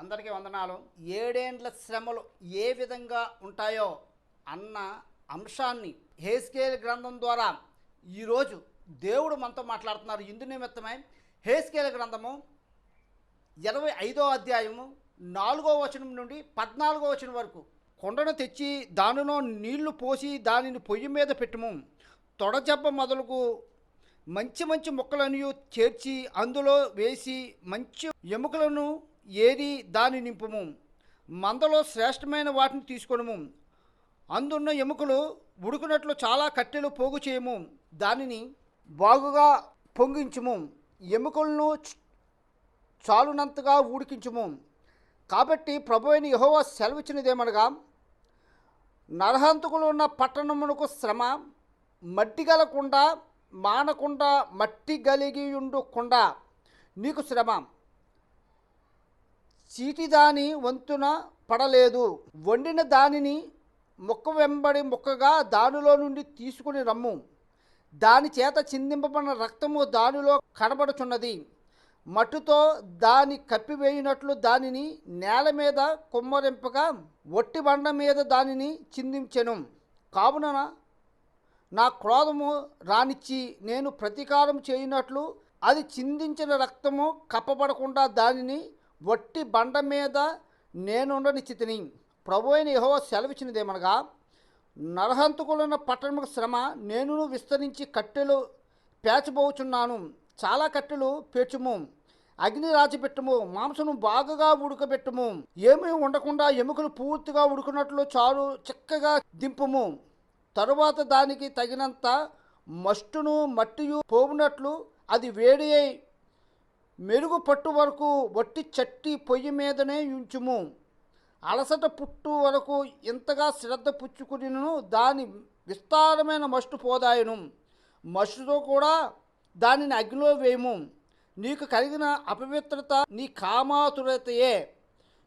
అందరికీ వందనాలు. ఏడేండ్ల శ్రమలు ఏ విధంగా ఉంటాయో అన్న అంశాన్ని హేస్కేల్ గ్రంథం ద్వారా ఈరోజు దేవుడు మనతో మాట్లాడుతున్నారు. ఇందు నిమిత్తమై హేస్కేల్ గ్రంథము ఇరవై ఐదో అధ్యాయము నాలుగో వచనం నుండి పద్నాలుగో వచనం వరకు. కొండను తెచ్చి దానిలో నీళ్ళు పోసి దానిని పొయ్యి మీద పెట్టుము. తొడజబ్బ మొదలుకు మంచి మంచి మొక్కలను చేర్చి అందులో వేసి మంచి ఎముకలను ఏది దాని నింపుము? మందలో శ్రేష్టమైన వాటిని తీసుకొనుము. అందున్న ఎముకలు ఉడుకునట్లు చాలా కట్టెలు పోగు చేయము. దానిని బాగుగా పొంగించుము. ఎముకలను చాలునంతగా ఉడికించుము. కాబట్టి ప్రభు అయిన యహోవా సెలవిచ్చినదేమనగా నరహంతకులు ఉన్న పట్టణమునకు శ్రమ మట్టి గలకుండా మానకుండా మట్టి గలిగి ఉండుకుండా నీకు శ్రమ. చీటి దాని వంతున పడలేదు. వండిన దానిని మొక్క వెంబడి మొక్కగా దానిలో నుండి తీసుకుని రమ్ము. దాని చేత చిందింపబడిన రక్తము దానిలో కనబడుచున్నది. మట్టుతో దాని కప్పివేయినట్లు దానిని నేల మీద కుమ్మరింపగా ఒట్టి బండ మీద దానిని చిందించెను. కావున నా క్రోధము రానిచ్చి నేను ప్రతీకారం చేయనట్లు అది చిందించిన రక్తము కప్పబడకుండా దానిని వట్టి బండ మీద నేనుండనిచ్చితిని ప్రభు అయిన యహో సెలవిచ్చినదేమనగా నరహంతకులున్న పట్టణముకు శ్రమ నేనును విస్తరించి కట్టెలు పేచబోచున్నాను చాలా కట్టెలు పేర్చుము. అగ్ని రాచిపెట్టుము మాంసము బాగుగా ఉడకబెట్టము. ఏమీ ఉండకుండా ఎముకలు పూర్తిగా ఉడుకున్నట్లు చారు చిక్కగా దింపుము. తరువాత దానికి తగినంత మస్టును మట్టియు పోవునట్లు అది వేడి అయి మెరుగు పట్టు వరకు వట్టి చట్టి పొయ్యి మీదనే ఉంచుము. అలసట పుట్టు వరకు ఇంతగా శ్రద్ధ పుచ్చుకునిను దాని విస్తారమైన మస్టు పోదాయను. మస్టుతో కూడా దానిని అగ్నిలో వేయము. నీకు కలిగిన అపవిత్రత నీ కామాతురతయే.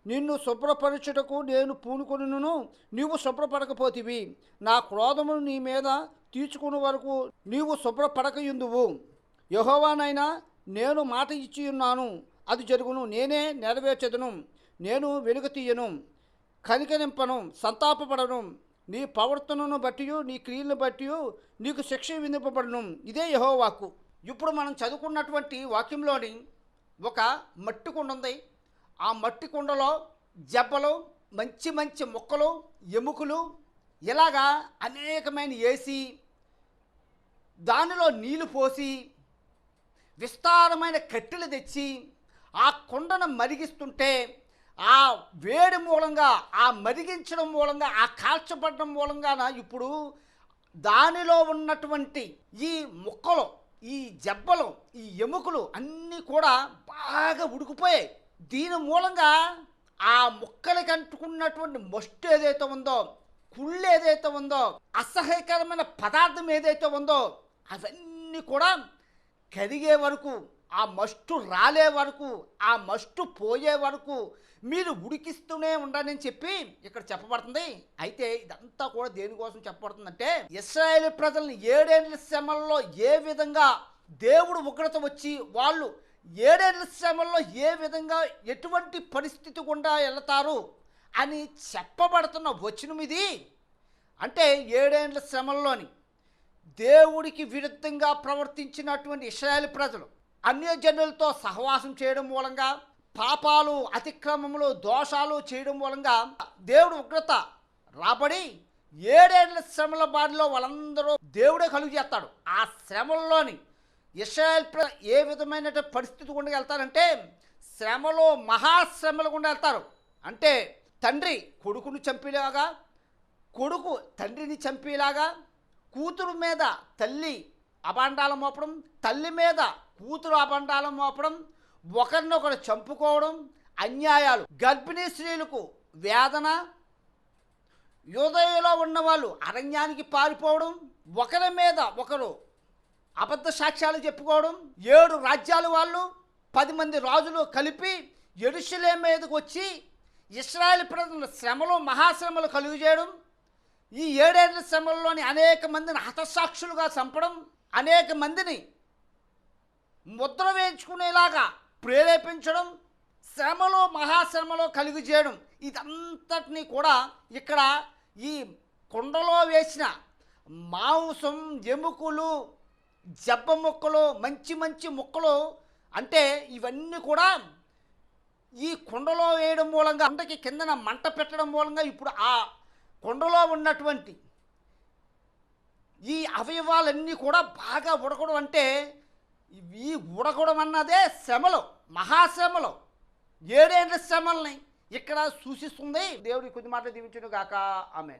నిన్ను శుభ్రపరచుటకు నేను పూనుకొనిను నీవు శుభ్రపడకపోతివి. నా క్రోధమును నీ మీద తీర్చుకుని వరకు నీవు శుభ్రపడకయుందువు. యహోవానైనా నేను మాట ఇచ్చి ఉన్నాను అది జరుగును నేనే నెరవేర్చదును నేను వెలుగు తీయను కనికరింపను సంతాపపడను నీ ప్రవర్తనను బట్టి నీ క్రియలను బట్టి నీకు శిక్ష విధింపబడను. ఇదే యహోవాకు. ఇప్పుడు మనం చదువుకున్నటువంటి వాక్యంలోని ఒక మట్టి కుండ ఉంది ఆ మట్టి కుండలో జబ్బలు మంచి మంచి మొక్కలు ఎముకలు ఇలాగా అనేకమైన వేసి దానిలో నీళ్ళు పోసి విస్తారమైన కట్టెలు తెచ్చి ఆ కుండను మరిగిస్తుంటే ఆ వేడి మూలంగా ఆ మరిగించడం మూలంగా ఆ కాల్చబడడం మూలంగాన ఇప్పుడు దానిలో ఉన్నటువంటి ఈ ముక్కలు ఈ జబ్బలు ఈ ఎముకలు అన్నీ కూడా బాగా ఉడికిపోయాయి. దీని మూలంగా ఆ ముక్కలకి అంటుకున్నటువంటి మొస్ట్ ఏదైతే ఉందో కుళ్ళు ఏదైతే ఉందో అసహ్యకరమైన పదార్థం ఏదైతే ఉందో అవన్నీ కూడా కరిగే వరకు ఆ మస్టు రాలే వరకు ఆ మస్టు పోయే వరకు మీరు ఉడికిస్తూనే ఉండాలని చెప్పి ఇక్కడ చెప్పబడుతుంది. అయితే ఇదంతా కూడా దేనికోసం చెప్పబడుతుందంటే ఇస్రాయేల్ ప్రజల్ని ఏడేళ్ళ శ్రమల్లో ఏ విధంగా దేవుడు ఉగ్రత వచ్చి వాళ్ళు ఏడేళ్ళ శ్రమల్లో ఏ విధంగా ఎటువంటి పరిస్థితి గుండా వెళతారు అని చెప్పబడుతున్న వచనం ఇది. అంటే ఏడేండ్ల శ్రమల్లోని దేవుడికి విరుద్ధంగా ప్రవర్తించినటువంటి ఇస్రాయేల్ ప్రజలు అన్యజనులతో సహవాసం చేయడం మూలంగా పాపాలు అతిక్రమములు దోషాలు చేయడం మూలంగా దేవుడు ఉగ్రత రాబడి ఏడేళ్ళ శ్రమల బారిలో వాళ్ళందరూ దేవుడే కలుగు చేస్తాడు. ఆ శ్రమల్లోని ఇస్రాయల్ ప్ర ఏ విధమైన పరిస్థితి గుండా వెళ్తారంటే శ్రమలో మహాశ్రమల గుండా వెళ్తారు. అంటే తండ్రి కొడుకును చంపేలాగా కొడుకు తండ్రిని చంపేలాగా కూతురు మీద తల్లి అభాండాలు మోపడం తల్లి మీద కూతురు అభాండాలు మోపడం ఒకరినొకరు చంపుకోవడం అన్యాయాలు. గర్భిణీ స్త్రీలకు వేదన యోదయలో ఉన్నవాళ్ళు అరణ్యానికి పారిపోవడం ఒకరి మీద ఒకరు అబద్ధ సాక్ష్యాలు చెప్పుకోవడం ఏడు రాజ్యాల వాళ్ళు పది మంది రాజులు కలిపి ఎరుషులే మీదకు వచ్చి ఇస్రాయల్ ప్రజల శ్రమలు మహాశ్రమలు కలుగు చేయడం ఈ ఏడేళ్ళ శ్రమల్లోని అనేక మందిని హతసాక్షులుగా చంపడం అనేక మందిని ముద్ర వేయించుకునేలాగా ప్రేరేపించడం శ్రమలో మహాశ్రమలో కలుగు చేయడం ఇదంతటినీ కూడా ఇక్కడ ఈ కుండలో వేసిన మాంసం ఎముకలు జబ్బ ముక్కలు మంచి మంచి ముక్కలు అంటే ఇవన్నీ కూడా ఈ కుండలో వేయడం మూలంగా అంటకి కిందన మంట పెట్టడం మూలంగా ఇప్పుడు ఆ కొండలో ఉన్నటువంటి ఈ అవయవాలన్నీ కూడా బాగా ఉడకడం అంటే ఈ ఉడకడం అన్నదే శ్రమలు మహాశ్రమలు. ఏడేండ్ల శ్రమల్ని ఇక్కడ సూచిస్తుంది. దేవుడి కొద్ది మాటలు దీవించును గాక ఆమె